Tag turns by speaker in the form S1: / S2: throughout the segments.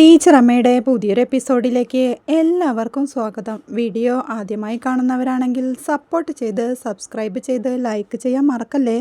S1: Teacher അമ്മയുടെ പുതിയൊരു എപ്പിസോഡിലേക്ക് എല്ലാവർക്കും സ്വാഗതം. വീഡിയോ ആദ്യമായി കാണുന്നവരാണെങ്കിൽ സപ്പോർട്ട് ചെയ്ത് സബ്സ്ക്രൈബ് ചെയ്ത് ലൈക്ക് ചെയ്യാൻ മറക്കല്ലേ?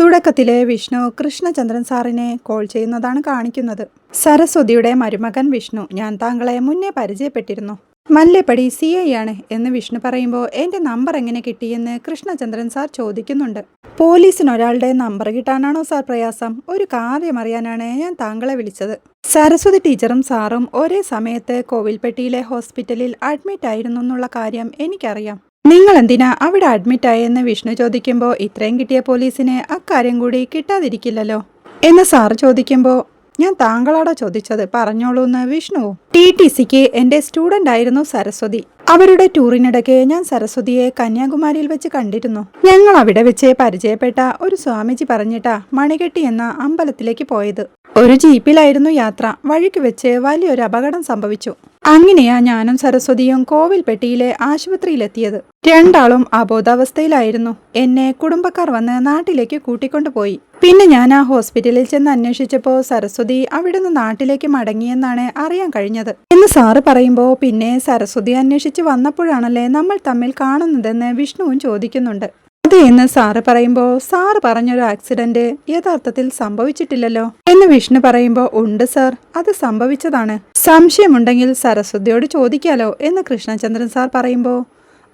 S1: തുടക്കത്തിലെ വിഷ്ണു കൃഷ്ണചന്ദ്രൻ സാറിനെ കോൾ ചെയ്യുന്നതാണ് കാണിക്കുന്നത്. സരസ്വതിയുടെ മരുമകൻ വിഷ്ണു ഞാൻ താങ്കളെ മുന്നേ പരിചയപ്പെട്ടിരുന്നു. മല്ലേപ്പടി സി ഐ ആണ് എന്ന് വിഷ്ണു പറയുമ്പോൾ എന്റെ നമ്പർ എങ്ങനെ കിട്ടിയെന്ന് കൃഷ്ണചന്ദ്രൻ സാർ ചോദിക്കുന്നുണ്ട്. പോലീസിന് ഒരാളുടെ നമ്പർ കിട്ടാനാണോ സാർ പ്രയാസം? ഒരു കാര്യം അറിയാനാണ് ഞാൻ താങ്കളെ വിളിച്ചത്. സരസ്വതി ടീച്ചറും സാറും ഒരേ സമയത്ത് കോവിൽപ്പെട്ടിയിലെ ഹോസ്പിറ്റലിൽ അഡ്മിറ്റ് ആയിരുന്നു എന്നുള്ള കാര്യം എനിക്കറിയാം. നിങ്ങൾ എന്തിനാ അവിടെ അഡ്മിറ്റ് ആയെന്ന് വിഷ്ണു ചോദിക്കുമ്പോൾ ഇത്രയും കിട്ടിയ പോലീസിന് അക്കാര്യം കൂടി കിട്ടാതിരിക്കില്ലല്ലോ? എന്ന് സാറ് ചോദിക്കുമ്പോൾ ഞാൻ താങ്കളോടോ ചോദിച്ചത് പറഞ്ഞോളൂ എന്ന് വിഷ്ണു. ടി ടി സിക്ക് എന്റെ സ്റ്റുഡന്റ് ആയിരുന്നു സരസ്വതി. അവരുടെ ടൂറിനിടയ്ക്ക് ഞാൻ സരസ്വതിയെ കന്യാകുമാരിയിൽ വെച്ച് കണ്ടിരുന്നു. ഞങ്ങൾ അവിടെ വെച്ച് പരിചയപ്പെട്ട ഒരു സ്വാമിജി പറഞ്ഞിട്ടാ മണികെട്ടി എന്ന അമ്പലത്തിലേക്ക് പോയത്. ഒരു ജീപ്പിലായിരുന്നു യാത്ര. വഴിക്ക് വെച്ച് വലിയൊരു അപകടം സംഭവിച്ചു. അങ്ങനെയാ ഞാനും സരസ്വതിയും കോവിൽപ്പെട്ടിയിലെ ആശുപത്രിയിലെത്തിയത്. രണ്ടാളും അബോധാവസ്ഥയിലായിരുന്നു. എന്നെ കുടുംബക്കാർ വന്ന് നാട്ടിലേക്ക് കൂട്ടിക്കൊണ്ടുപോയി. പിന്നെ ഞാൻ ആ ഹോസ്പിറ്റലിൽ ചെന്ന് അന്വേഷിച്ചപ്പോൾ സരസ്വതി അവിടുന്ന് നാട്ടിലേക്ക് മടങ്ങിയെന്നാണ് അറിയാൻ കഴിഞ്ഞത്. എന്ന് സാറ് പറയുമ്പോൾ പിന്നെ സരസ്വതി അന്വേഷിച്ച് വന്നപ്പോഴാണല്ലേ നമ്മൾ തമ്മിൽ കാണുന്നതെന്ന് വിഷ്ണുവും ചോദിക്കുന്നുണ്ട്. അതെ എന്ന് സാറ് പറയുമ്പോൾ സാറ് പറഞ്ഞൊരു ആക്സിഡന്റ് യഥാർത്ഥത്തിൽ സംഭവിച്ചിട്ടില്ലല്ലോ? എന്ന് വിഷ്ണു പറയുമ്പോ ഉണ്ട് സാർ അത് സംഭവിച്ചതാണ്. സംശയമുണ്ടെങ്കിൽ സരസ്വതിയോട് ചോദിക്കാലോ എന്ന് കൃഷ്ണചന്ദ്രൻ സാർ പറയുമ്പോ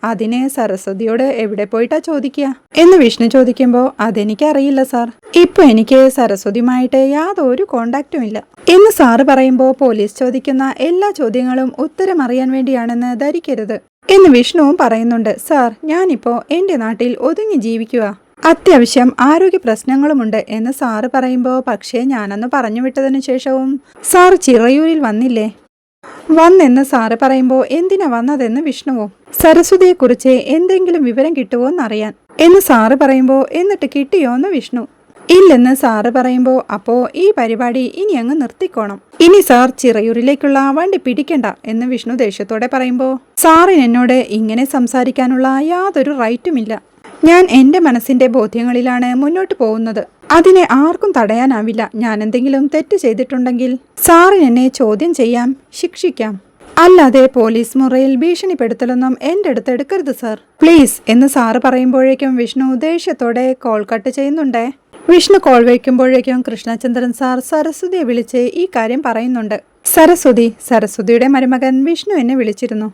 S1: അതിനെ സരസ്വതിയോട് എവിടെ പോയിട്ടാ ചോദിക്കുക എന്ന് വിഷ്ണു ചോദിക്കുമ്പോ ചോദിക്കുമ്പോൾ അതെനിക്കറിയില്ല സാർ. ഇപ്പൊ എനിക്ക് സരസ്വതിയുമായിട്ട് യാതൊരു കോണ്ടാക്റ്റും ഇല്ല. എന്ന് സാറ് പറയുമ്പോ പോലീസ് ചോദിക്കുന്ന എല്ലാ ചോദ്യങ്ങളും ഉത്തരം അറിയാൻ വേണ്ടിയാണെന്ന് ധരിക്കരുത്. എന്ന് വിഷ്ണുവും പറയുന്നുണ്ട്. സാർ ഞാനിപ്പോ എന്റെ നാട്ടിൽ ഒതുങ്ങി ജീവിക്കുക. അത്യാവശ്യം ആരോഗ്യ പ്രശ്നങ്ങളുമുണ്ട് എന്ന് സാറ് പറയുമ്പോൾ പക്ഷേ ഞാനന്ന് പറഞ്ഞു വിട്ടതിനു ശേഷവും സാർ ചിറയൂരിൽ വന്നില്ലേ? വന്നെന്ന് സാറ് പറയുമ്പോൾ എന്തിനാ വന്നതെന്ന് വിഷ്ണുവും. സരസ്വതിയെക്കുറിച്ച് എന്തെങ്കിലും വിവരം കിട്ടുമോ എന്നറിയാൻ എന്ന് സാറ് പറയുമ്പോൾ എന്നിട്ട് കിട്ടിയോ എന്ന് വിഷ്ണു. ഇല്ലെന്ന് സാറ് പറയുമ്പോൾ അപ്പോ ഈ പരിപാടി ഇനി അങ്ങ് നിർത്തിക്കോണം. ഇനി സാർ ചിറയൂരിലേക്കുള്ള വണ്ടി പിടിക്കണ്ട എന്ന് വിഷ്ണു ദേഷ്യത്തോടെ പറയുമ്പോൾ സാറിന് എന്നോട് ഇങ്ങനെ സംസാരിക്കാനുള്ള യാതൊരു റൈറ്റുമില്ല ഞാൻ എന്റെ മനസ്സിന്റെ ബോധ്യങ്ങളിലാണ് മുന്നോട്ട് പോകുന്നത്. അതിനെ ആർക്കും തടയാനാവില്ല. ഞാൻ എന്തെങ്കിലും തെറ്റ് ചെയ്തിട്ടുണ്ടെങ്കിൽ സാറിന് എന്നെ ചോദ്യം ചെയ്യാം ശിക്ഷിക്കാം. അല്ലാതെ പോലീസ് മുറയിൽ ഭീഷണിപ്പെടുത്തലൊന്നും എന്റെ അടുത്ത് എടുക്കരുത് സാർ. പ്ലീസ് എന്ന് സാറ് പറയുമ്പോഴേക്കും വിഷ്ണു ദേഷ്യത്തോടെ കോൾ കട്ട് ചെയ്യുന്നുണ്ടേ. വിഷ്ണു കോൾ വയ്ക്കുമ്പോഴേക്കും കൃഷ്ണചന്ദ്രൻ സാർ സരസ്വതിയെ വിളിച്ച് ഈ കാര്യം പറയുന്നുണ്ട്. സരസ്വതി സരസ്വതിയുടെ മരുമകൻ വിഷ്ണു എന്നെ വിളിച്ചിരുന്നു.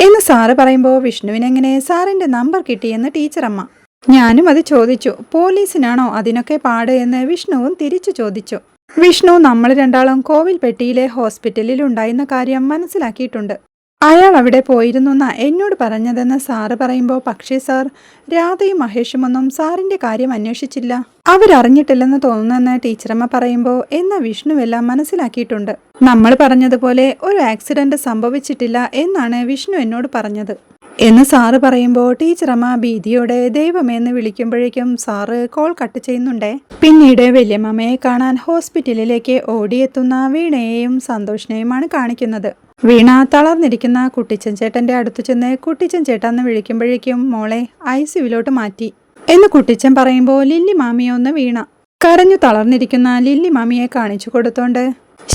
S1: എന്ന് സാറ് പറയുമ്പോൾ വിഷ്ണുവിനെങ്ങനെ സാറിന്റെ നമ്പർ കിട്ടിയെന്ന് ടീച്ചറമ്മ. ഞാനും അത് ചോദിച്ചു. പോലീസിനാണോ അതിനൊക്കെ പാട് എന്ന് വിഷ്ണുവും തിരിച്ചു ചോദിച്ചു. വിഷ്ണു നമ്മൾ രണ്ടാളും കോവിൽപ്പെട്ടിയിലെ ഹോസ്പിറ്റലിൽ ഉണ്ടായിരുന്ന കാര്യം മനസ്സിലാക്കിയിട്ടുണ്ട്. അയാൾ അവിടെ പോയിരുന്നുന്ന എന്നോട് പറഞ്ഞതെന്ന് സാറ് പറയുമ്പോൾ പക്ഷേ സാർ രാധയും മഹേഷും ഒന്നും സാറിന്റെ കാര്യം അന്വേഷിച്ചില്ല. അവരറിഞ്ഞിട്ടില്ലെന്ന് തോന്നുന്നെന്ന് ടീച്ചറമ്മ പറയുമ്പോൾ എന്ന വിഷ്ണുവെല്ലാം മനസ്സിലാക്കിയിട്ടുണ്ട്. നമ്മൾ പറഞ്ഞതുപോലെ ഒരു ആക്സിഡന്റ് സംഭവിച്ചിട്ടില്ല എന്നാണ് വിഷ്ണു എന്നോട് പറഞ്ഞത്. എന്ന് സാറ് പറയുമ്പോൾ ടീച്ചറമ്മ ഭീതിയോടെ ദൈവമേന്ന് വിളിക്കുമ്പോഴേക്കും സാറ് കോൾ കട്ട് ചെയ്യുന്നുണ്ടേ. പിന്നീട് വലിയമ്മയെ കാണാൻ ഹോസ്പിറ്റലിലേക്ക് ഓടിയെത്തുന്ന വീണയെയും സന്തോഷിനെയുമാണ് കാണിക്കുന്നത്. വീണ തളർന്നിരിക്കുന്ന കുട്ടിച്ചൻ ചേട്ടന്റെ അടുത്ത് ചെന്ന് കുട്ടിച്ചൻ വിളിക്കുമ്പോഴേക്കും മോളെ ഐ സിവിലോട്ട് മാറ്റി. എന്ന് കുട്ടിച്ചൻ പറയുമ്പോൾ ലില്ലി മാമിയെ ഒന്ന് വീണ. കരഞ്ഞു തളർന്നിരിക്കുന്ന ലില്ലി മാമിയെ കാണിച്ചു കൊടുത്തോണ്ട്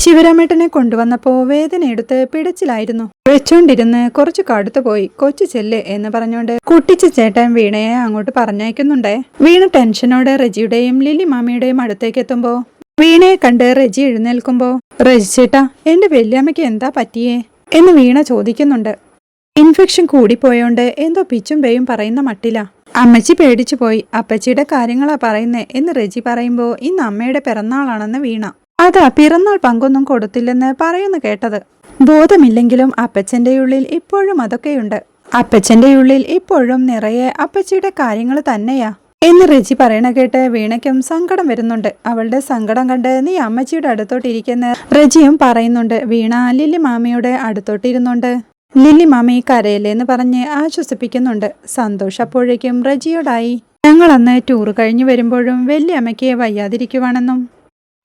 S1: ശിവരാമേട്ടനെ കൊണ്ടുവന്നപ്പോ വേദന എടുത്ത് പിടച്ചിലായിരുന്നു. വെച്ചോണ്ടിരുന്ന് കുറച്ച് കടുത്തു പോയി കൊച്ചു ചെല്ല് എന്ന് പറഞ്ഞോണ്ട് കുട്ടിച്ച ചേട്ടൻ വീണയെ അങ്ങോട്ട് പറഞ്ഞയക്കുന്നുണ്ടേ. വീണ ടെൻഷനോടെ റെജിയുടെയും ലില്ലി മാമിയുടെയും അടുത്തേക്ക് എത്തുമ്പോ വീണയെ കണ്ട് റെജി എഴുന്നേൽക്കുമ്പോ റെജി ചേട്ടാ എന്റെ വല്യമ്മയ്ക്ക് എന്താ പറ്റിയേ? എന്ന് വീണ ചോദിക്കുന്നുണ്ട്. ഇൻഫെക്ഷൻ കൂടിപ്പോയോണ്ട് എന്തോ പിച്ചും പേയും പറയുന്ന മട്ടില. അമ്മച്ചി പേടിച്ചു പോയി. അപ്പച്ചിയുടെ കാര്യങ്ങളാ പറയുന്നേ എന്ന് റെജി പറയുമ്പോ ഇന്ന് അമ്മയുടെ പിറന്നാളാണെന്ന് വീണ. അതാ പിറന്നാൾ പങ്കൊന്നും കൊടുത്തില്ലെന്ന് പറയുന്നു കേട്ടത്. ബോധമില്ലെങ്കിലും അപ്പച്ചന്റെ ഉള്ളിൽ ഇപ്പോഴും അതൊക്കെയുണ്ട്. അപ്പച്ചന്റെ ഉള്ളിൽ ഇപ്പോഴും നിറയെ അപ്പച്ചിയുടെ കാര്യങ്ങൾ തന്നെയാ. എന്ന് റെജി പറയണ കേട്ട് വീണയ്ക്കും സങ്കടം വരുന്നുണ്ട്. അവളുടെ സങ്കടം കണ്ട് നീ അമ്മച്ചിയുടെ അടുത്തോട്ടിരിക്കുന്ന റെജിയും പറയുന്നുണ്ട്. വീണ ലില്ലി മാമയുടെ അടുത്തോട്ടിരുന്നുണ്ട്. ലില്ലി മാമി കരയില്ലെന്ന് പറഞ്ഞ് ആശ്വസിപ്പിക്കുന്നുണ്ട്. സന്തോഷ് അപ്പോഴേക്കും റെജിയോടായി ഞങ്ങൾ അന്ന് ടൂർ കഴിഞ്ഞു വരുമ്പോഴും വല്യമ്മയ്ക്ക് വയ്യാതിരിക്കുവാണെന്നും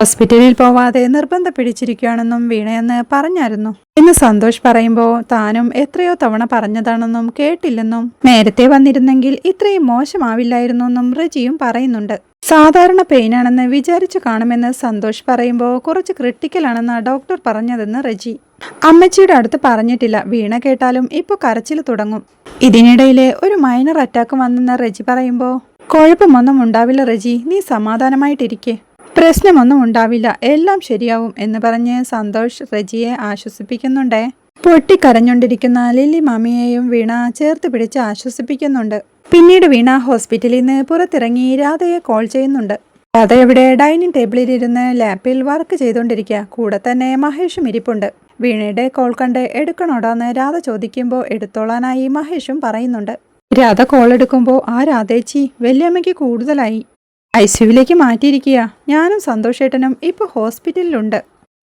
S1: ഹോസ്പിറ്റലിൽ പോവാതെ നിർബന്ധം പിടിച്ചിരിക്കുകയാണെന്നും വീണയെന്ന് പറഞ്ഞായിരുന്നു. ഇന്ന് സന്തോഷ് പറയുമ്പോൾ താനും എത്രയോ തവണ പറഞ്ഞതാണെന്നും കേട്ടില്ലെന്നും നേരത്തെ വന്നിരുന്നെങ്കിൽ ഇത്രയും മോശമാവില്ലായിരുന്നു എന്നും റിജിയും പറയുന്നുണ്ട്. സാധാരണ പെയിനാണെന്ന് വിചാരിച്ചു കാണുമെന്ന് സന്തോഷ് പറയുമ്പോൾ കുറച്ച് ക്രിട്ടിക്കലാണെന്ന് ഡോക്ടർ പറഞ്ഞതെന്ന് റജി. അമ്മച്ചിയുടെ അടുത്ത് പറഞ്ഞിട്ടില്ല. വീണ കേട്ടാലും ഇപ്പോൾ കരച്ചിൽ തുടങ്ങും. ഇതിനിടയിലെ ഒരു മൈനർ അറ്റാക്ക് വന്നെന്ന് റജി പറയുമ്പോൾ കുഴപ്പമൊന്നും ഉണ്ടാവില്ല റജി. നീ സമാധാനമായിട്ടിരിക്കെ. പ്രശ്നമൊന്നും ഉണ്ടാവില്ല. എല്ലാം ശരിയാവും എന്ന് പറഞ്ഞ് സന്തോഷ് റജിയെ ആശ്വസിപ്പിക്കുന്നുണ്ടേ. പൊട്ടിക്കരഞ്ഞുകൊണ്ടിരിക്കുന്ന ലില്ലി മാമിയെയും വീണ ചേർത്ത് പിടിച്ച് ആശ്വസിപ്പിക്കുന്നുണ്ട്. പിന്നീട് വീണ ഹോസ്പിറ്റലിൽ നിന്ന് പുറത്തിറങ്ങി രാധയെ കോൾ ചെയ്യുന്നുണ്ട്. രാധ ഇവിടെ ഡൈനിങ് ടേബിളിൽ ഇരുന്ന് ലാപ്പിൽ വർക്ക് ചെയ്തുകൊണ്ടിരിക്കുക. കൂടെ തന്നെ മഹേഷും ഇരിപ്പുണ്ട്. വീണയുടെ കോൾ കണ്ട് എടുക്കണോടാന്ന് രാധ ചോദിക്കുമ്പോൾ എടുത്തോളാനായി മഹേഷും പറയുന്നുണ്ട്. രാധ കോൾ എടുക്കുമ്പോൾ ആ രാധേച്ചി വല്യമ്മയ്ക്ക് കൂടുതലായി. ഐ സിയുവിലേക്ക് മാറ്റിയിരിക്കുക ഞാനും സന്തോഷേട്ടനും ഇപ്പോൾ ഹോസ്പിറ്റലിലുണ്ട്.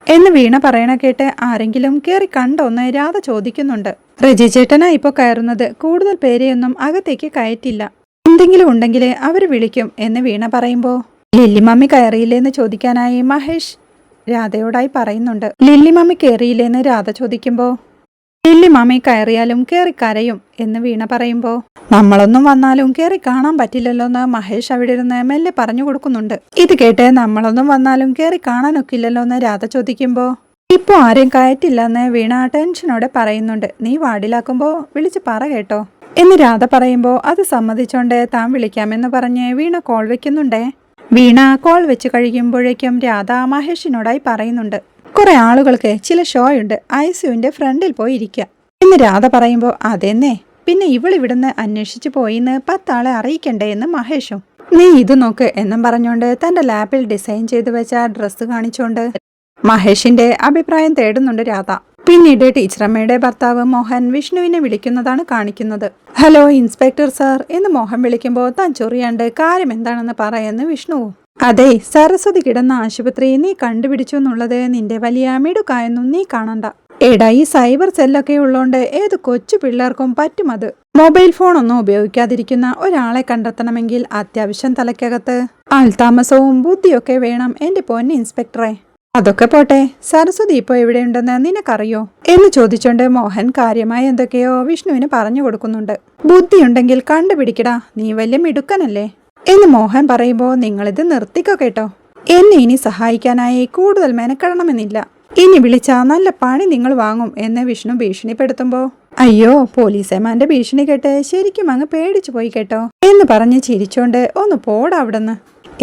S1: എന്ന് വീണ പറയണ കേട്ട് ആരെങ്കിലും കയറി കണ്ടോന്ന് രാധ ചോദിക്കുന്നുണ്ട്. റജി ചേട്ടനാ ഇപ്പോൾ കയറുന്നത്. കൂടുതൽ പേരെയൊന്നും അകത്തേക്ക് കയറ്റില്ല. എന്തെങ്കിലും ഉണ്ടെങ്കിൽ അവർ വിളിക്കും എന്ന് വീണ പറയുമ്പോൾ ലില്ലിമമ്മി കയറിയില്ലേന്ന് ചോദിക്കാനായി മഹേഷ് രാധയോടായി പറയുന്നുണ്ട്. ലില്ലിമമ്മി കയറിയില്ലേന്ന് രാധ ചോദിക്കുമ്പോൾ ലില്ലിമമ്മി കയറിയാലും കയറി കരയും എന്ന് വീണ പറയുമ്പോൾ നമ്മളൊന്നും വന്നാലും കയറി കാണാൻ പറ്റില്ലല്ലോ എന്ന് മഹേഷ് അവിടെ ഇരുന്ന് മെല്ലെ പറഞ്ഞു കൊടുക്കുന്നുണ്ട്. ഇത് കേട്ട് നമ്മളൊന്നും വന്നാലും കയറി കാണാനൊക്കില്ലല്ലോ എന്ന് രാധ ചോദിക്കുമ്പോൾ ഇപ്പോൾ ആരെയും കയറ്റില്ലെന്ന് വീണ ടെൻഷനോടെ പറയുന്നുണ്ട്. നീ വാർഡിലാക്കുമ്പോൾ വിളിച്ച് പറ കേട്ടോ. എന്ന് രാധ പറയുമ്പോൾ അത് സമ്മതിച്ചോണ്ട് താൻ വിളിക്കാമെന്ന് പറഞ്ഞ് വീണ കോൾ വെക്കുന്നുണ്ടേ. വീണ കോൾ വെച്ച് കഴിയുമ്പോഴേക്കും രാധ മഹേഷിനോടായി പറയുന്നുണ്ട്. കുറെ ആളുകൾക്ക് ചില ഷോയുണ്ട് ഐസുവിന്റെ ഫ്രണ്ടിൽ പോയി ഇരിക്കുക എന്ന് രാധ പറയുമ്പോൾ അതെന്നേ പിന്നെ ഇവളിവിടുന്ന് അന്വേഷിച്ചു പോയിന്ന് പത്താളെ അറിയിക്കണ്ടേ എന്ന് മഹേഷും. നീ ഇത് നോക്ക് എന്നും പറഞ്ഞുകൊണ്ട് തന്റെ ലാപ്പിൽ ഡിസൈൻ ചെയ്തു വെച്ച ഡ്രസ്സ് കാണിച്ചുകൊണ്ട് മഹേഷിന്റെ അഭിപ്രായം തേടുന്നുണ്ട് രാധ. പിന്നീട് ടീച്ചറമ്മയുടെ ഭർത്താവ് മോഹൻ വിഷ്ണുവിനെ വിളിക്കുന്നതാണ് കാണിക്കുന്നത്. ഹലോ ഇൻസ്പെക്ടർ സാർ എന്ന് മോഹൻ വിളിക്കുമ്പോൾ താൻ ചൊറിയാണ്ട് കാര്യം എന്താണെന്ന് പറയുന്നു വിഷ്ണുവും അതെ സരസ്വതി കിടന്ന ആശുപത്രി നീ കണ്ടുപിടിച്ചു എന്നുള്ളത് നിന്റെ വലിയ മിടുക്കായൊന്നും നീ കാണണ്ട. എടാ ഈ സൈബർ സെല്ലൊക്കെ ഉള്ളോണ്ട് ഏത് കൊച്ചു പിള്ളേർക്കും പറ്റും അത്. മൊബൈൽ ഫോൺ ഒന്നും ഉപയോഗിക്കാതിരിക്കുന്ന ഒരാളെ കണ്ടെത്തണമെങ്കിൽ അത്യാവശ്യം തലയ്ക്കകത്ത്. ആൾതാമസവും ബുദ്ധിയൊക്കെ വേണം എന്റെ പൊന്ന ഇൻസ്പെക്ടറെ. അതൊക്കെ പോട്ടെ സരസ്വതി ഇപ്പോൾ എവിടെയുണ്ടെന്ന് നിനക്കറിയോ? എന്ന് ചോദിച്ചോണ്ട് മോഹൻ കാര്യമായ എന്തൊക്കെയോ വിഷ്ണുവിന് പറഞ്ഞു കൊടുക്കുന്നുണ്ട്. ബുദ്ധിയുണ്ടെങ്കിൽ കണ്ടുപിടിക്കടാ നീ വലിയ മിടുക്കനല്ലേ? എന്ന് മോഹൻ പറയുമ്പോൾ നിങ്ങളിത് നിർത്തിക്കോ കേട്ടോ. എന്നെ ഇനി സഹായിക്കാനായി കൂടുതൽ മെനക്കെടണമെന്നില്ല. ഇനി വിളിച്ചാൽ നല്ല പണി നിങ്ങൾ വാങ്ങും എന്നെ വിഷ്ണു ഭീഷണിപ്പെടുത്തുമ്പോ അയ്യോ പോലീസേമാന്റെ ഭീഷണി കേട്ട് ശരിക്കും അങ്ങ് പേടിച്ചു പോയി കേട്ടോ എന്ന് പറഞ്ഞ് ചിരിച്ചോണ്ട് ഒന്ന് പോടാ അവിടുന്ന്.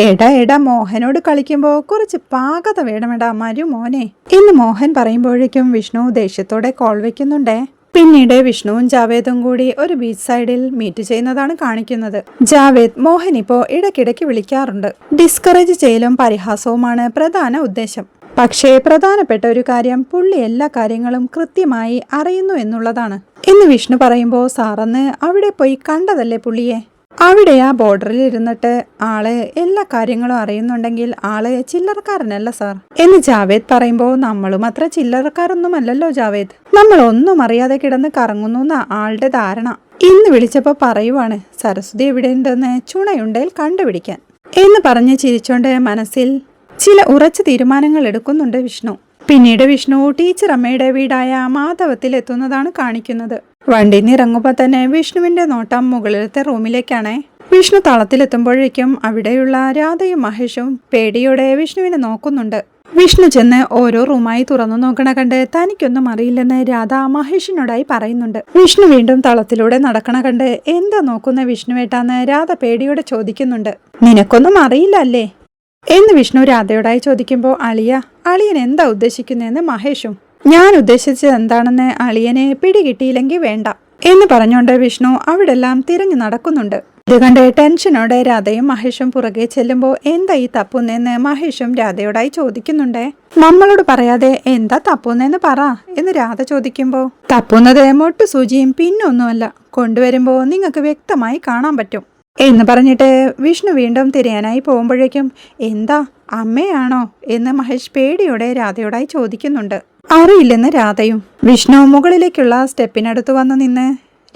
S1: എടാ എടാ മോഹനോട് കളിക്കുമ്പോ കുറച്ച് പാകത വേണമെടാ മരു മോനെ എന്ന് മോഹൻ പറയുമ്പോഴേക്കും വിഷ്ണു ദേഷ്യത്തോടെ കോൾ വെക്കുന്നുണ്ടേ. പിന്നീട് വിഷ്ണുവും ജാവേദും കൂടി ഒരു ബീച്ച് സൈഡിൽ മീറ്റ് ചെയ്യുന്നതാണ് കാണിക്കുന്നത്. ജാവേദ് മോഹൻ ഇപ്പോ ഇടയ്ക്കിടയ്ക്ക് വിളിക്കാറുണ്ട്. ഡിസ്കറേജ് ചെയ്യലും പരിഹാസവുമാണ് പ്രധാന ഉദ്ദേശം. പക്ഷേ പ്രധാനപ്പെട്ട ഒരു കാര്യം പുള്ളി എല്ലാ കാര്യങ്ങളും കൃത്യമായി അറിയുന്നു എന്നുള്ളതാണ്. എന്ന് വിഷ്ണു പറയുമ്പോൾ സാറന്ന് അവിടെ പോയി കണ്ടതല്ലേ പുള്ളിയെ? അവിടെ ആ ബോർഡറിൽ ഇരുന്നിട്ട് ആൾ എല്ലാ കാര്യങ്ങളും അറിയുന്നുണ്ടെങ്കിൽ ആൾ ചില്ലറക്കാരനല്ല സാർ. എന്ന് ജാവേദ് പറയുമ്പോൾ നമ്മളും അത്ര ചില്ലറക്കാരൊന്നുമല്ലല്ലോ ജാവേദ്. നമ്മൾ ഒന്നും അറിയാതെ കിടന്ന് കറങ്ങുന്നു എന്ന ആളുടെ ധാരണ. ഇന്ന് വിളിച്ചപ്പോ പറയുവാണ് സരസ്വതി എവിടെയുണ്ടെന്ന് ചുണയുണ്ടേൽ കണ്ടുപിടിക്കാൻ. എന്ന് പറഞ്ഞ് ചിരിച്ചോണ്ട് മനസ്സിൽ ചില ഉറച്ച തീരുമാനങ്ങൾ എടുക്കുന്നുണ്ട് വിഷ്ണു. പിന്നീട് വിഷ്ണു ടീച്ചർ അമ്മയുടെ വീടായ മാധവത്തിൽ എത്തുന്നതാണ് കാണിക്കുന്നത്. വണ്ടി നിറങ്ങുമ്പോൾ തന്നെ വിഷ്ണുവിന്റെ നോട്ടം മുകളിലത്തെ റൂമിലേക്കാണ്. വിഷ്ണു തളത്തിലെത്തുമ്പോഴേക്കും അവിടെയുള്ള രാധയും മഹേഷും പേടിയോടെ വിഷ്ണുവിനെ നോക്കുന്നുണ്ട്. വിഷ്ണു ചെന്ന് ഓരോ റൂമായി തുറന്നു നോക്കണ കണ്ട് തനിക്കൊന്നും അറിയില്ലെന്ന് രാധ മഹേഷിനോടായി പറയുന്നുണ്ട്. വിഷ്ണു വീണ്ടും തളത്തിലൂടെ നടക്കണ കണ്ട് എന്താ നോക്കുന്ന വിഷ്ണുവേട്ടാന്ന് രാധ പേടിയോടെ ചോദിക്കുന്നുണ്ട്. നിനക്കൊന്നും അറിയില്ല അല്ലേ? എന്ന് വിഷ്ണു രാധയോടായി ചോദിക്കുമ്പോൾ അളിയ അളിയൻ എന്താ ഉദ്ദേശിക്കുന്നതെന്ന് മഹേഷും ഞാൻ ഉദ്ദേശിച്ചത് എന്താണെന്ന് അളിയനെ പിടികിട്ടിയില്ലെങ്കിൽ വേണ്ട എന്ന് പറഞ്ഞുകൊണ്ട് വിഷ്ണു അവിടെല്ലാം തിരഞ്ഞു നടക്കുന്നുണ്ട്. ഇത് കണ്ട് ടെൻഷനോടെ രാധയും മഹേഷും പുറകെ ചെല്ലുമ്പോൾ എന്താ ഈ തപ്പുന്നെന്ന് മഹേഷും രാധയോടായി ചോദിക്കുന്നുണ്ടേ? നമ്മളോട് പറയാതെ എന്താ തപ്പുന്നെന്ന് പറ എന്ന് രാധ ചോദിക്കുമ്പോൾ തപ്പുന്നത് മൊട്ടു സൂചിയും പിന്നൊന്നുമല്ല. കൊണ്ടുവരുമ്പോൾ നിങ്ങൾക്ക് വ്യക്തമായി കാണാൻ പറ്റും. എന്ന് പറഞ്ഞിട്ട് വിഷ്ണു വീണ്ടും തിരയാനായി പോകുമ്പോഴേക്കും എന്താ അമ്മയാണോ? എന്ന് മഹേഷ് പേടിയോടെ രാധയോടായി ചോദിക്കുന്നുണ്ട്. അറിയില്ലെന്ന് രാധയും. വിഷ്ണു മുകളിലേക്കുള്ള സ്റ്റെപ്പിനടുത്ത് വന്ന് നിന്ന്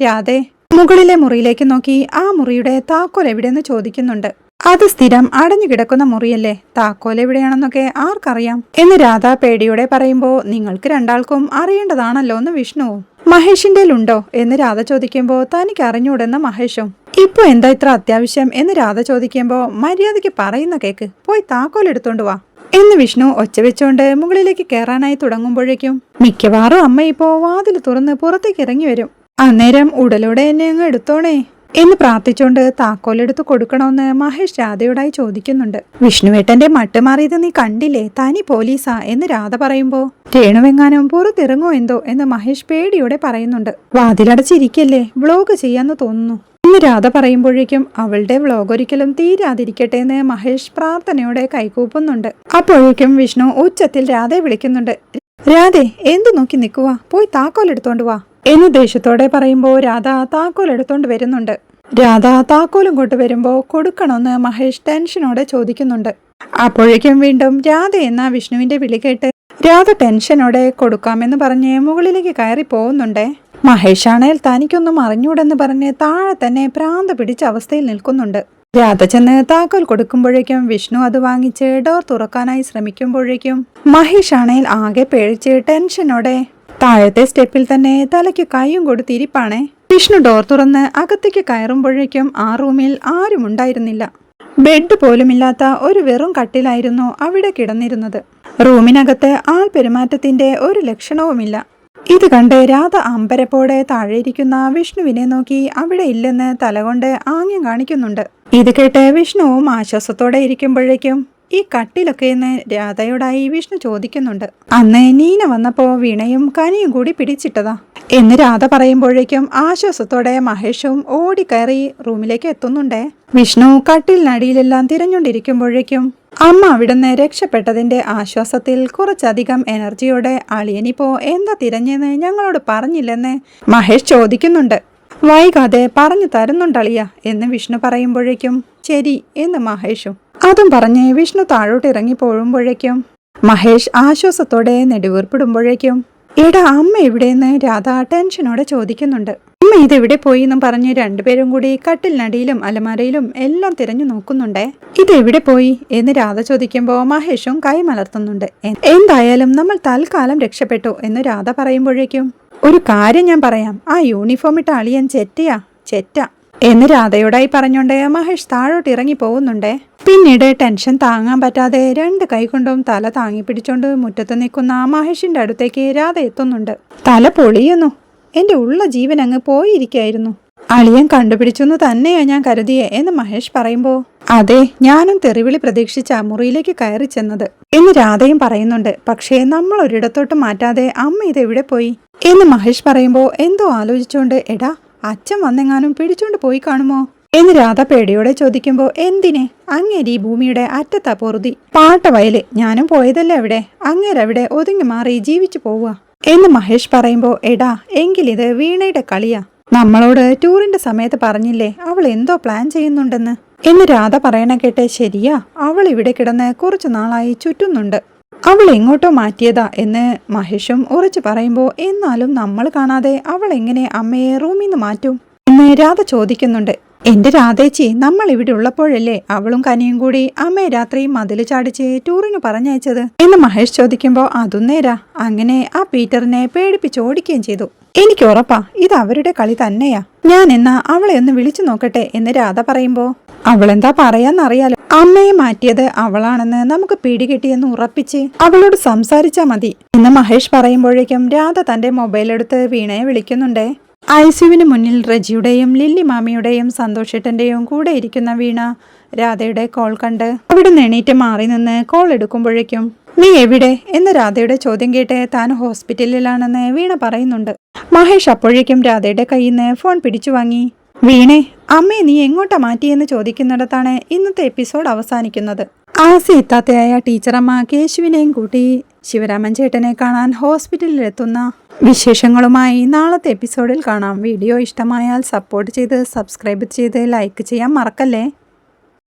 S1: രാധേ. മുകളിലെ മുറിയിലേക്ക് നോക്കി ആ മുറിയുടെ താക്കോൽ എവിടെയെന്ന് ചോദിക്കുന്നുണ്ട്. അത് സ്ഥിരം അടഞ്ഞു കിടക്കുന്ന മുറിയല്ലേ? താക്കോൽ എവിടെയാണെന്നൊക്കെ ആർക്കറിയാം? എന്ന് രാധാ പേടിയോടെ പറയുമ്പോൾ നിങ്ങൾക്ക് രണ്ടാൾക്കും അറിയേണ്ടതാണല്ലോ എന്ന് വിഷ്ണുവും മഹേഷിന്റെ ഉണ്ടോ എന്ന് രാധ ചോദിക്കുമ്പോൾ തനിക്ക് അറിഞ്ഞൂടെന്ന മഹേഷും. ഇപ്പൊ എന്താ ഇത്ര അത്യാവശ്യം? എന്ന് രാധ ചോദിക്കുമ്പോൾ മര്യാദയ്ക്ക് പറയുന്ന കേക്ക്. പോയി താക്കോൽ എടുത്തോണ്ട് വാ. എന്ന് വിഷ്ണു ഒച്ച വെച്ചോണ്ട് മുകളിലേക്ക് കയറാനായി തുടങ്ങുമ്പോഴേക്കും മിക്കവാറും അമ്മ ഇപ്പോ വാതിൽ തുറന്ന് പുറത്തേക്ക് ഇറങ്ങി വരും. അന്നേരം ഉടലോടെ എന്നെ അങ്ങ് എടുത്തോണേ. എന്ന് പ്രാർത്ഥിച്ചുകൊണ്ട് താക്കോലെടുത്ത് കൊടുക്കണമെന്ന് മഹേഷ് രാധയോടായി ചോദിക്കുന്നുണ്ട്. വിഷ്ണുവേട്ടന്റെ മട്ട് മാറിയത് നീ കണ്ടില്ലേ? തനി പോലീസാ എന്ന് രാധ പറയുമ്പോ രേണുവെങ്ങാനും പുറത്തിറങ്ങോ എന്തോ? എന്ന് മഹേഷ് പേടിയോടെ പറയുന്നുണ്ട്. വാതിലടച്ചിരിക്കല്ലേ? വ്ലോഗ് ചെയ്യാന്ന് തോന്നുന്നു. എന്ന് രാധ പറയുമ്പോഴേക്കും അവളുടെ വ്ലോഗ് ഒരിക്കലും തീരാതിരിക്കട്ടെ എന്ന് മഹേഷ് പ്രാർത്ഥനയോടെ കൈകൂപ്പുന്നുണ്ട്. അപ്പോഴേക്കും വിഷ്ണു ഉച്ചത്തിൽ രാധയെ വിളിക്കുന്നുണ്ട്. രാധേ എന്തു നോക്കി നിൽക്കുക പോയി താക്കോൽ എടുത്തോണ്ട് വാ. എന്ന് ദേഷ്യത്തോടെ പറയുമ്പോൾ രാധ താക്കോൽ എടുത്തോണ്ട് വരുന്നുണ്ട്. രാധ താക്കോലും കൊണ്ട് വരുമ്പോൾ കൊടുക്കണമെന്ന് മഹേഷ് ടെൻഷനോടെ ചോദിക്കുന്നുണ്ട്. അപ്പോഴേക്കും വീണ്ടും രാധ എന്ന വിഷ്ണുവിന്റെ വിളി കേട്ട് രാധ ടെൻഷനോടെ കൊടുക്കാമെന്ന് പറഞ്ഞ് മുകളിലേക്ക് കയറി പോകുന്നുണ്ടേ. മഹേഷാണേൽ തനിക്കൊന്നും അറിഞ്ഞൂടെന്ന് പറഞ്ഞ് താഴെ തന്നെ പ്രാന്ത പിടിച്ച അവസ്ഥയിൽ നിൽക്കുന്നുണ്ട്. രാധ ചെന്ന് താക്കോൽ കൊടുക്കുമ്പോഴേക്കും വിഷ്ണു അത് വാങ്ങിച്ച് ഡോർ തുറക്കാനായി ശ്രമിക്കുമ്പോഴേക്കും മഹേഷ് ആണേൽ ആകെ പേഴിച്ച് ടെൻഷനോടെ താഴത്തെ സ്റ്റെപ്പിൽ തന്നെ തലയ്ക്ക് കൈയും കൊടുത്തിരിപ്പാണേ വിഷ്ണു ഡോർ തുറന്ന് അകത്തേക്ക് കയറുമ്പോഴേക്കും ആ റൂമിൽ ആരും ഉണ്ടായിരുന്നില്ല. ബെഡ് പോലുമില്ലാത്ത ഒരു വെറും കട്ടിലായിരുന്നു അവിടെ കിടന്നിരുന്നത്. റൂമിനകത്ത് ആൾ പെരുമാറ്റത്തിന്റെ ഒരു ലക്ഷണവുമില്ല. ഇത് കണ്ട് രാധ അമ്പരപ്പോടെ താഴെയിരിക്കുന്ന വിഷ്ണുവിനെ നോക്കി അവിടെ ഇല്ലെന്ന് തലകൊണ്ട് ആംഗ്യം കാണിക്കുന്നുണ്ട്. ഇത് കേട്ട് വിഷ്ണുവും ആശ്വാസത്തോടെ ഇരിക്കുമ്പോഴേക്കും ഈ കട്ടിലൊക്കെ എന്ന് രാധയോടായി വിഷ്ണു ചോദിക്കുന്നുണ്ട്. അന്ന് നീന വന്നപ്പോ വീണയും കനിയും കൂടി പിടിച്ചിട്ടതാ. എന്ന് രാധ പറയുമ്പോഴേക്കും ആശ്വാസത്തോടെ മഹേഷും ഓടിക്കയറി റൂമിലേക്ക് എത്തുന്നുണ്ടേ. വിഷ്ണു കട്ടിലിനടിയിലെല്ലാം തിരഞ്ഞുകൊണ്ടിരിക്കുമ്പോഴേക്കും അമ്മ അവിടുന്ന് രക്ഷപ്പെട്ടതിന്റെ ആശ്വാസത്തിൽ കുറച്ചധികം എനർജിയോടെ അളിയനിപ്പോ എന്താ തിരഞ്ഞെന്ന് ഞങ്ങളോട് പറഞ്ഞില്ലെന്ന് മഹേഷ് ചോദിക്കുന്നുണ്ട്. വൈകാതെ പറഞ്ഞു തരുന്നുണ്ടളിയ എന്ന് വിഷ്ണു പറയുമ്പോഴേക്കും ശരി എന്ന് മഹേഷും അതും പറഞ്ഞ് വിഷ്ണു താഴോട്ട് ഇറങ്ങി പോകുമ്പോഴേക്കും മഹേഷ് ആശ്വാസത്തോടെ നെടുവീർപ്പിടുമ്പോഴേക്കും എടാ അമ്മ എവിടെയെന്ന്? രാധ ടെൻഷനോടെ ചോദിക്കുന്നുണ്ട്. അമ്മ ഇതെവിടെ പോയി? എന്നും പറഞ്ഞ് രണ്ടുപേരും കൂടി കട്ടിലിനടിയിലും അലമാരയിലും എല്ലാം തിരഞ്ഞു നോക്കുന്നുണ്ടേ. ഇതെവിടെ പോയി? എന്ന് രാധ ചോദിക്കുമ്പോൾ മഹേഷും കൈ മലർത്തുന്നുണ്ട്. എന്തായാലും നമ്മൾ തൽക്കാലം രക്ഷപ്പെട്ടു എന്ന് രാധ പറയുമ്പോഴേക്കും ഒരു കാര്യം ഞാൻ പറയാം. ആ യൂണിഫോം ഇട്ട അളിയൻ ചെറ്റയാ ചെറ്റ. എന്ന് രാധയോടായി പറഞ്ഞോണ്ടേ മഹേഷ് താഴോട്ട് ഇറങ്ങി പോകുന്നുണ്ടേ. പിന്നീട് ടെൻഷൻ താങ്ങാൻ പറ്റാതെ രണ്ട് കൈകൊണ്ടും തല താങ്ങി പിടിച്ചോണ്ട് മുറ്റത്ത് നിൽക്കുന്ന മഹേഷിന്റെ അടുത്തേക്ക് രാധ എത്തുന്നുണ്ട്. തല പൊളിയുന്നു. എന്റെ ഉള്ള ജീവൻ അങ്ങ് പോയിരിക്കായിരുന്നു. അളിയൻ കണ്ടുപിടിച്ചു എന്ന് തന്നെയാ ഞാൻ കരുതിയേ എന്ന് മഹേഷ് പറയുമ്പോ അതെ ഞാനും തെറിവിളി പ്രതീക്ഷിച്ച മുറിയിലേക്ക് കയറി ചെന്നത് എന്ന് രാധയും പറയുന്നുണ്ട്. പക്ഷേ നമ്മൾ ഒരിടത്തോട്ട് മാറ്റാതെ അമ്മ ഇത് എവിടെ പോയി? എന്ന് മഹേഷ് പറയുമ്പോ എന്തോ ആലോചിച്ചുകൊണ്ട് എടാ അച്ഛൻ വന്നെങ്ങാനും പിടിച്ചോണ്ട് പോയി കാണുമോ? എന്ന് രാധ പേടിയോടെ ചോദിക്കുമ്പോ എന്തിനെ? അങ്ങേരി ഭൂമിയുടെ അറ്റത്താ പൊറുതി. പാട്ടവയൽ ഞാനും പോയതല്ലേ അവിടെ. അങ്ങേരവിടെ ഒതുങ്ങി മാറി ജീവിച്ചു പോവുക. എന്ന് മഹേഷ് പറയുമ്പോ എടാ എങ്കിലിത് വീണയുടെ കളിയാ. നമ്മളോട് ടൂറിന്റെ സമയത്ത് പറഞ്ഞില്ലേ അവൾ എന്തോ പ്ലാൻ ചെയ്യുന്നുണ്ടെന്ന്? എന്ന് രാധ പറയണ കേട്ടെ ശരിയാ അവൾ ഇവിടെ കിടന്ന് കുറച്ചു നാളായി ചുറ്റുന്നുണ്ട്. അവൾ എങ്ങോട്ടോ മാറ്റിയതാ എന്ന് മഹേഷും ഉറച്ചു പറയുമ്പോൾ എന്നാലും നമ്മൾ കാണാതെ അവൾ എങ്ങനെ അമ്മയെ റൂമിൽ നിന്ന് മാറ്റും? എന്ന് രാധ ചോദിക്കുന്നുണ്ട്. എന്റെ രാധേച്ചി നമ്മൾ ഇവിടെ ഉള്ളപ്പോഴല്ലേ അവളും കനിയും കൂടി അമ്മയെ രാത്രി മതിൽ ചാടിച്ച് ടൂറിന് പറഞ്ഞയച്ചത്? എന്ന് മഹേഷ് ചോദിക്കുമ്പോൾ അതും നേരാ. അങ്ങനെ ആ പീറ്ററിനെ പേടിപ്പിച്ച് ഓടിക്കുകയും ചെയ്തു. എനിക്ക് ഉറപ്പാ. ഇത് അവരുടെ കളി തന്നെയാ. ഞാൻ എന്നാ അവളെ ഒന്ന് വിളിച്ചു നോക്കട്ടെ? എന്ന് രാധ പറയുമ്പോ അവളെന്താ പറയാന്നറിയാലോ. അമ്മയെ മാറ്റിയത് അവളാണെന്ന് നമുക്ക് പിടികിട്ടിയെന്ന് ഉറപ്പിച്ച് അവളോട് സംസാരിച്ചാ മതി. ഇന്ന് മഹേഷ് പറയുമ്പോഴേക്കും രാധ തന്റെ മൊബൈൽ എടുത്ത് വീണയെ വിളിക്കുന്നുണ്ടേ. ഐസിയുവിന് മുന്നിൽ റജിയുടെയും ലില്ലി മാമിയുടെയും സന്തോഷേട്ടന്റെയും കൂടെ ഇരിക്കുന്ന വീണ രാധയുടെ കോൾ കണ്ട് അവിടെ നെണീറ്റ് മാറി നിന്ന് കോൾ എടുക്കുമ്പോഴേക്കും നീ എവിടെ? എന്ന് രാധയുടെ ചോദ്യം കേട്ട് താൻ ഹോസ്പിറ്റലിലാണെന്ന് വീണ പറയുന്നുണ്ട്. മഹേഷ് അപ്പോഴേക്കും രാധയുടെ കയ്യിൽ നിന്ന് ഫോൺ പിടിച്ചു വാങ്ങി വീണേ അമ്മയെ നീ എങ്ങോട്ടാ മാറ്റിയെന്ന് ചോദിക്കുന്നിടത്താണ് ഇന്നത്തെ എപ്പിസോഡ് അവസാനിക്കുന്നത്. ആസി എത്താത്തയായ ടീച്ചറമ്മ കേശുവിനെയും കൂട്ടി ശിവരാമൻ ചേട്ടനെ കാണാൻ ഹോസ്പിറ്റലിൽ എത്തുന്ന വിശേഷങ്ങളുമായി നാളത്തെ എപ്പിസോഡിൽ കാണാം. വീഡിയോ ഇഷ്ടമായാൽ സപ്പോർട്ട് ചെയ്ത് സബ്സ്ക്രൈബ് ചെയ്ത് ലൈക്ക് ചെയ്യാൻ മറക്കല്ലേ?